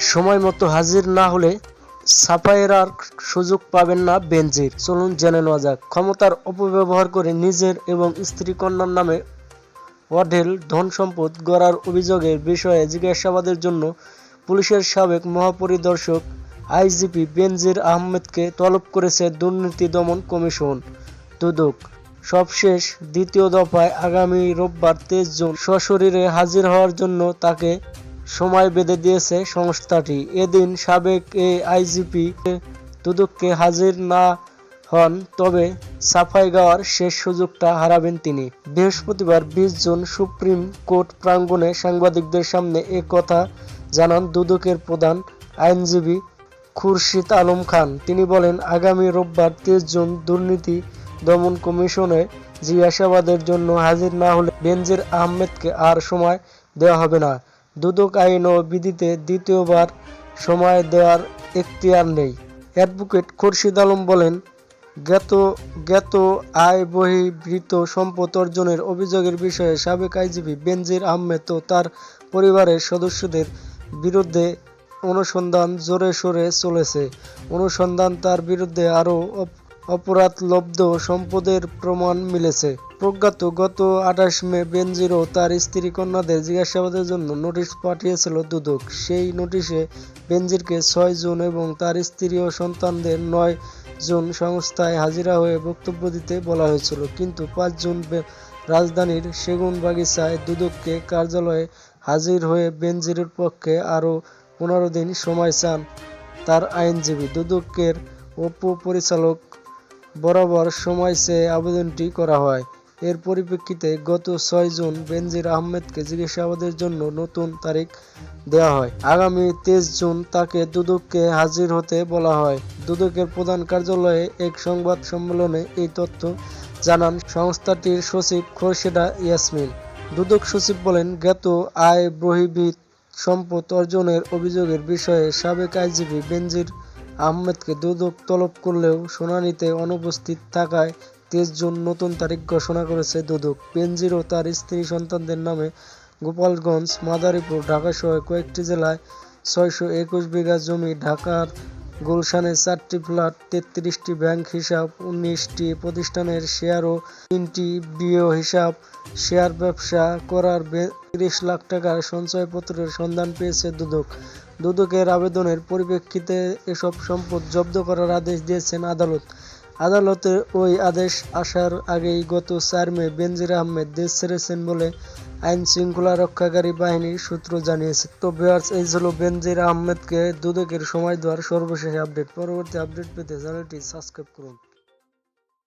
সময় মতো হাজির না হলে সাফাইয়ের আর সুযোগ পাবেন না বেনজির। চলুন জেনে নেওয়া যাক। ক্ষমতার অপব্যবহার করে নিজের এবং স্ত্রী কন্যার নামে অঢেল ধন সম্পদ গড়ার অভিযোগের বিষয়ে জিজ্ঞাসাবাদের জন্য পুলিশের সাবেক মহাপরিদর্শক আইজিপি বেনজির আহমেদকে তলব করেছে দুর্নীতি দমন কমিশন। দুদক। সবশেষ দ্বিতীয় দফায় আগামী রোববার তেইশ জুন সশরীরে হাজির হওয়ার জন্য তাকে সময় বেঁধে দিয়েছে সংস্থাটি। এদিন সাবেক এ আইজিপি দুদককে হাজির না হন, তবে সাফাই গাওয়ার শেষ সুযোগটা হারাবেন তিনি। বৃহস্পতিবার বিশ জুন সুপ্রিম কোর্ট প্রাঙ্গণে সাংবাদিকদের সামনে এ কথা জানান দুদকের প্রধান আইনজীবী খুরশিদ আলম খান। তিনি বলেন, আগামী রোববার তেইশ জুন দুর্নীতি দমন কমিশনে জিজ্ঞাসাবাদের জন্য হাজির না হলে বেনজির আহমেদকে আর সময় দেওয়া হবে না। দুদক আইন ও বিধিতে দ্বিতীয়বার সময় দেওয়ার এখতিয়ার নেই। অ্যাডভোকেট খুরশিদ আলম বলেন, জ্ঞাত জ্ঞাত আয় বহির্ভূত সম্পদ অর্জনের অভিযোগের বিষয়ে সাবেক আইজিপি বেনজির আহমেদ ও তার পরিবারের সদস্যদের বিরুদ্ধে অনুসন্ধান জোরে সোরে চলেছে। অনুসন্ধান তার বিরুদ্ধে আরও অপরাধলব্ধ সম্পদের প্রমাণ মিলেছে। প্রজ্ঞাত গত আঠাশ মে বেনজির ও তার স্ত্রী কন্যাদের জিজ্ঞাসাবাদের জন্য নোটিশ পাঠিয়েছিল দুদক। সেই নোটিশে বেনজিরকে ছয় জুন এবং তার স্ত্রী ও সন্তানদের নয় জুন সংস্থায় হাজিরা হয়ে বক্তব্য দিতে বলা হয়েছিল। কিন্তু পাঁচ জুন রাজধানীর সেগুনবাগিচায় দুদককে কার্যালয়ে হাজির হয়ে বেনজিরের পক্ষে আরও পনেরো দিন সময় চান তার আইনজীবী। দুদকের উপপরিচালক বরাবর সময় চেয়ে আবেদনটি করা হয়। এর পরিপ্রেক্ষিতে গত ছয় জুন বেনজির আহমেদকে জিজ্ঞাসাবাদের জন্য নতুন তারিখ দেওয়া হয়। আগামী তেইশ জুন তাকে দুদককে হাজির হতে বলা হয়। দুদকের প্রধান কার্যালয়ে এক সংবাদ সম্মেলনে এই তথ্য জানান সংস্থাটির সচিব খোরশেদা ইয়াসমিন। দুদক সচিব বলেন, জ্ঞাত আয় বহির্ভূত সম্পদ অর্জনের অভিযোগের বিষয়ে সাবেক আইজিপি বেনজির আহমেদকে দুদক তলব করলেও শুনানিতে অনুপস্থিত থাকায় তেইশ জুন নতুন তারিখ ঘোষণা করেছে দুদক। বেনজির ও তার স্ত্রী সন্তানদের নামে গোপালগঞ্জ, মাদারীপুর ঢাকাসহ কয়েকটি জেলায় ছয়শো একুশ বিঘা জমি, ঢাকার গুলশানে চারটি ফ্ল্যাট, তেত্রিশটি ব্যাংক হিসাব, উনিশটি প্রতিষ্ঠানের শেয়ার ও তিনটি বিও হিসাব। শেয়ার ব্যবসা করার তিরিশ লাখ টাকার সঞ্চয়পত্রের সন্ধান পেয়েছে দুদক। দুদকের আবেদনের পরিপ্রেক্ষিতে এসব সম্পদ জব্দ করার আদেশ দিয়েছেন আদালত। আদালতের ওই আদেশ আসার আগেই গত চার মে বেনজির আহমেদ দেশ ছেড়েছেন বলে আইন শৃঙ্খলা রক্ষাকারী বাহিনীর সূত্র জানিয়েছে। তো ভিউয়ার্স এই ছিল বেনজির আহমেদকে দুদকের সময় দেওয়ার সর্বশেষ আপডেট। পরবর্তী আপডেট পেতে চ্যানেলটি সাবস্ক্রাইব করুন।